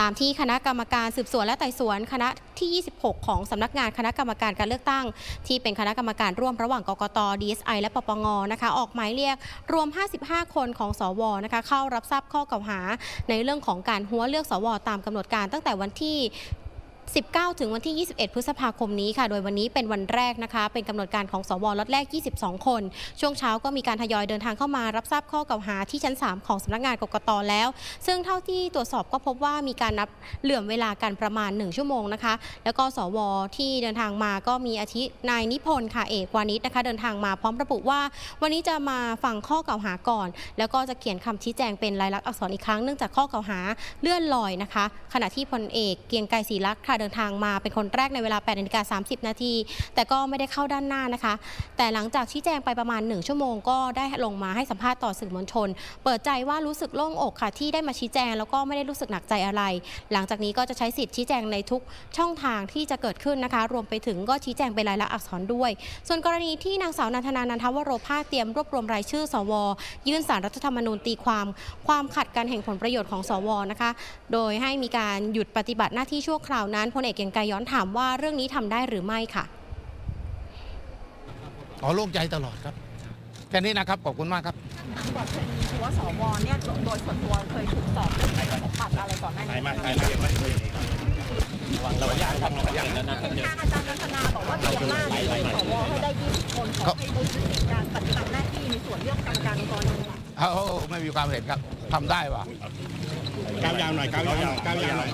ตามที่คณะกรรมการสืบสวนและไต่สวนคณะที่ 26 ของสำนักงานคณะกรรมการการเลือกตั้ง ที่เป็นคณะกรรมการร่วมระหว่างกกต DSI และปปงนะคะออกหมายเรียกรวม 55 คนของสวนะคะเข้ารับทราบข้อกล่าวหา ในเรื่องของการหัวเลือกสว ตามกำหนดการตั้งแต่วันที่ 19 ถึงวันที่ 21 พฤษภาคมนี้ค่ะ โดยวันนี้เป็นวันแรกนะคะ เป็นกำหนดการของสวล็อตแรก 22 คน ช่วงเช้าก็มีการทยอยเดินทางเข้ามารับทราบข้อกล่าวหาที่ชั้น 3 ของสำนักงานกกตแล้ว ซึ่งเท่าที่ตรวจสอบก็พบว่ามีการนับเหลื่อมเวลากันประมาณ 1 ชั่วโมงนะคะ แล้วก็สวที่เดินทางมาก็มีอาทินายนิพนธ์ค่ะเอกวานิชนะคะ เดินทางมาพร้อมระบุว่า วันนี้จะมาฟังข้อกล่าวหาก่อน แล้วก็จะเขียนคำชี้แจงเป็นลายลักษณ์อักษรอีกครั้งเนื่องจากข้อกล่าวหาเลื่อนลอยนะคะ ขณะที่พลเอกเกียงไกรศรีรักษ์ค่ะเดินทางมาเป็นคนแรกในเวลา8นาฬิกา30 นาที แต่ก็ไม่ได้เข้าด้านหน้านะคะ แต่หลังจากชี้แจงไปประมาณ 1 ชั่วโมงก็ได้ลงมาให้สัมภาษณ์ต่อสื่อมวลชน เปิดใจว่ารู้สึกโล่งอกค่ะที่ได้มาชี้แจง แล้วก็ไม่ได้รู้สึกหนักใจอะไร หลังจากนี้ก็จะใช้สิทธิ์ชี้แจงในทุกช่องทางที่จะเกิดขึ้นนะคะ รวมไปถึงก็ชี้แจงเป็นลายลักษณ์อักษรด้วย ส่วนกรณีที่นางสาวนันทนานันทวโรภาเตรียมรวบรวมรายชื่อ สว ยื่นสารรัฐธรรมนูญตีความ ความขัดกันแห่งผลประโยชน์ของสวนะคะ โดยให้มีการหยุดปฏิบัติหน้าที่ชั่วคราวนั้นพลเอกเกรียงไกรย้อนถามว่าเรื่องนี้ทำได้หรือไม่ค่ะอ๋อโล่งใจตลอดครับแค่นี้นะครับขอบคุณมากครับก่อนเคยมีคือว่าสวเนี่ยโดยส่วนตัวเคยถูกสอบเรื่องการบัตรอะไรก่อนหน้านี้ใครมาใครมาเดี๋ยวไม่ระวังระวังยางครับระวังยางนะนะทางอาจารย์นันทนาบอกว่าเตรียมล่าในสวให้ได้20คนขอให้ยุติการปฏิบัติหน้าที่ในส่วนเรื่องกรรมการองค์กรอิสระเอาไม่มีความเห็นครับทำได้ป่ะ ก้าวยาวหน่อยก้าวยาวหน่อยก้าวยาวหน่อย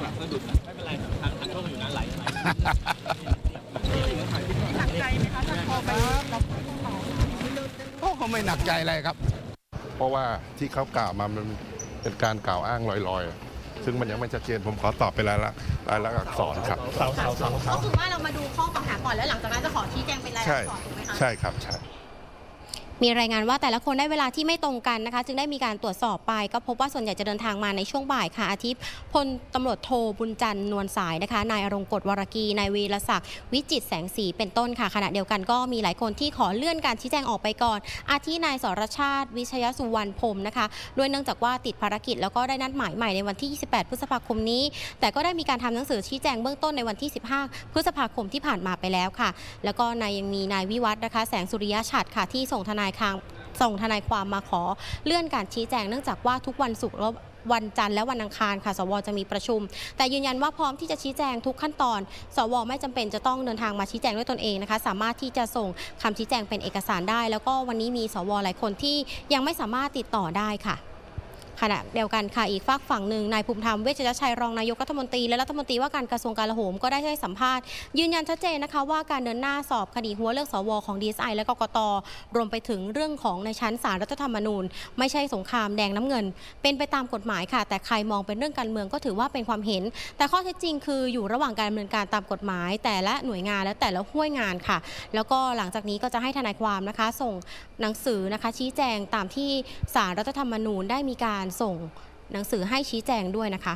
หนักใจไหมคะถ้าพอไปรับข้อเขาไม่หนักใจอะไรครับ เพราะว่าที่เขากล่าวมามันเป็นการกล่าวอ้างลอยๆ ซึ่งมันยังไม่ชัดเจนผมขอตอบเป็นรายละรายละอักษรครับเสาเสาเสาก็คือว่าเรามาดูข้อกล่าวหาก่อนแล้วหลังจากนั้นจะขอชี้แจงเป็นรายลักใช่ษณ์ก่อนถูกไหมคะใช่ครับใช่ มีรายงานว่าแต่ละคนได้เวลาที่ไม่ตรงกันนะคะ จึงได้มีการตรวจสอบไป ก็พบว่าส่วนใหญ่จะเดินทางมาในช่วงบ่ายค่ะอาทิตย์พลตำรวจโทบุญจันทร์นวลสายนะคะนายอรงกฎวรกีนายวีรศักดิ์วิจิตแสงสีเป็นต้นค่ะขณะเดียวกันก็มีหลายคนที่ขอเลื่อนการชี้แจงออกไปก่อน อาทินายสรชาติ วิชยสุวรรณพรมนะคะโดยเนื่องจากว่าติดภารกิจแล้วก็ได้นัดหมายใหม่ในวันที่ 28 พฤษภาคมนี้ แต่ก็ได้มีการทำหนังสือชี้แจงเบื้องต้นในวันที่ 15 พฤษภาคมที่ผ่านมาไปแล้วค่ะ แล้วก็นายยังมีนายวิวัฒน์นะคะ แสงสุริยะฉัตรค่ะที่ส่งทนายทางส่งทนายความมาขอเลื่อนการชี้แจงเนื่องจากว่าทุกวันศุกร์และวันจันทร์และวันอังคารค่ะ สวจะมีประชุม แต่ยืนยันว่าพร้อมที่จะชี้แจงทุกขั้นตอน สวไม่จำเป็นจะต้องเดินทางมาชี้แจงด้วยตนเองนะคะ สามารถที่จะส่งคำชี้แจงเป็นเอกสารได้ แล้วก็วันนี้มีสวหลายคนที่ยังไม่สามารถติดต่อได้ค่ะ ขณะเดียวกันค่ะอีกฝากฝั่งหนึ่งนายภูมิธรรมเวชยชัยรองนายกรัฐมนตรีและรัฐมนตรีว่าการกระทรวงกลาโหมก็ได้ให้สัมภาษณ์ ยืนยันชัดเจนนะคะว่าการเดินหน้าสอบคดีหัวเลือกสวของ DSI และกกตรวมไปถึงเรื่องของในชั้นศาลรัฐธรรมนูญ ไม่ใช่สงครามแดงน้ำเงิน เป็นไปตามกฎหมายค่ะ แต่ใครมองเป็นเรื่องการเมืองก็ถือว่าเป็นความเห็น แต่ข้อเท็จจริงคืออยู่ระหว่างการดำเนินการตามกฎหมาย แต่ละหน่วยงานและแต่ละห้วยงานค่ะ แล้วก็หลังจากนี้ก็จะให้ทนายความนะคะ ส่งหนังสือนะคะชี้แจงตามที่ศาลรัฐธรรมนูญได้มีการการส่งหนังสือให้ชี้แจงด้วยนะคะ